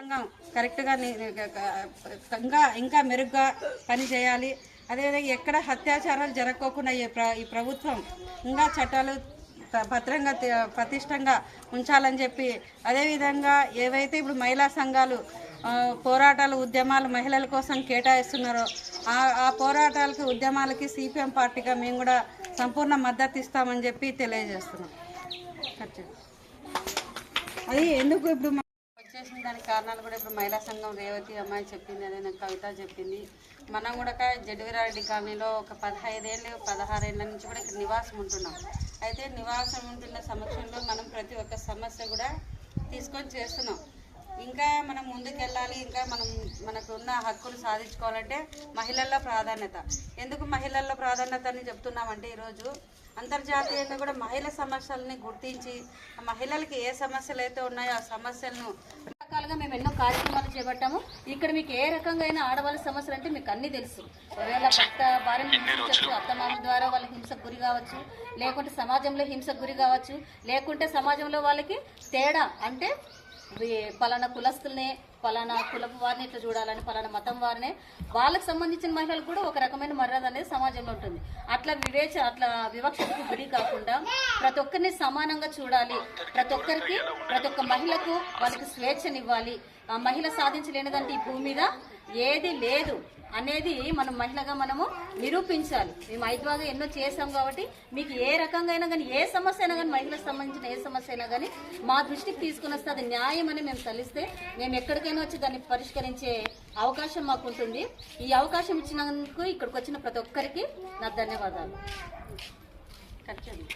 రంగం కరెక్ట్గా ఇంకా ఇంకా మెరుగ్గా పనిచేయాలి అదేవిధంగా ఎక్కడ అత్యాచారాలు జరగకోకుండా ఈ ప్ర ఈ ప్రభుత్వం ఇంకా చట్టాలు భద్రంగా పతిష్టంగా ఉంచాలని చెప్పి అదేవిధంగా ఏవైతే ఇప్పుడు మహిళా సంఘాలు పోరాటాలు ఉద్యమాలు మహిళల కోసం కేటాయిస్తున్నారో ఆ పోరాటాలకి ఉద్యమాలకి సిపిఎం పార్టీగా మేము కూడా సంపూర్ణ మద్దతు ఇస్తామని చెప్పి తెలియజేస్తున్నాం. అది ఎందుకు ఇప్పుడు చేసిన దానికి కారణాలు కూడా ఇప్పుడు మహిళా సంఘం రేవతి అమ్మాయి చెప్పింది అదే నాకు కవిత చెప్పింది. మనం కూడా జడ్విరారెడ్డి కాలనీలో ఒక పదహైదేళ్ళు పదహారేళ్ళ నుంచి కూడా ఇక్కడ నివాసం ఉంటున్నాం. అయితే నివాసం ఉంటున్న సమక్షంలో మనం ప్రతి ఒక్క సమస్య కూడా తీసుకొని చేస్తున్నాం. ఇంకా మనం ముందుకెళ్ళాలి ఇంకా మనం మనకు ఉన్న హక్కులు సాధించుకోవాలంటే మహిళల్లో ప్రాధాన్యత. ఎందుకు మహిళల్లో ప్రాధాన్యత అని చెప్తున్నామంటే ఈరోజు అంతర్జాతీయంగా కూడా మహిళ సమస్యల్ని గుర్తించి ఆ మహిళలకి ఏ సమస్యలు అయితే ఉన్నాయో ఆ సమస్యలను రకాలుగా మేము ఎన్నో కార్యక్రమాలు చేపట్టాము. ఇక్కడ మీకు ఏ రకంగా అయినా ఆడవాళ్ళ సమస్యలు అంటే మీకు అన్ని తెలుసు. ఒకవేళ భర్త భార్యను హింసించవచ్చు అత్తమామ ద్వారా వాళ్ళకి హింసకు గురి కావచ్చు లేకుంటే సమాజంలో హింసకు గురి కావచ్చు లేకుంటే సమాజంలో వాళ్ళకి తేడా అంటే పలానా కులస్తుల్నే పలానా కులపు వారిని ఇట్లా చూడాలని పలానా మతం వారినే. వాళ్ళకి సంబంధించిన మహిళలకు కూడా ఒక రకమైన మర్యాద అనేది సమాజంలో ఉంటుంది. అట్లా వివేచ అట్లా వివక్షతకు గురి కాకుండా ప్రతి ఒక్కరిని సమానంగా చూడాలి. ప్రతి ఒక్కరికి ప్రతి ఒక్క మహిళకు వాళ్ళకి స్వేచ్ఛనివ్వాలి. ఆ మహిళ సాధించలేనిదంటే ఈ భూమి మీద ఏది లేదు అనేది మనం మహిళగా మనము నిరూపించాలి. మేము ఐద్వాగా ఎన్నో చేసాం కాబట్టి మీకు ఏ రకంగా అయినా కానీ ఏ సమస్య అయినా కానీ మహిళలకు సంబంధించిన ఏ సమస్య అయినా కానీ మా దృష్టికి తీసుకుని వస్తే అది న్యాయం అని మేము తలిస్తే మేము ఎక్కడికైనా వచ్చి దాన్ని పరిష్కరించే అవకాశం మాకు ఉంటుంది ఈ అవకాశం ఇచ్చినందుకు ఇక్కడికి వచ్చిన ప్రతి ఒక్కరికి నా ధన్యవాదాలు. ఖచ్చితంగా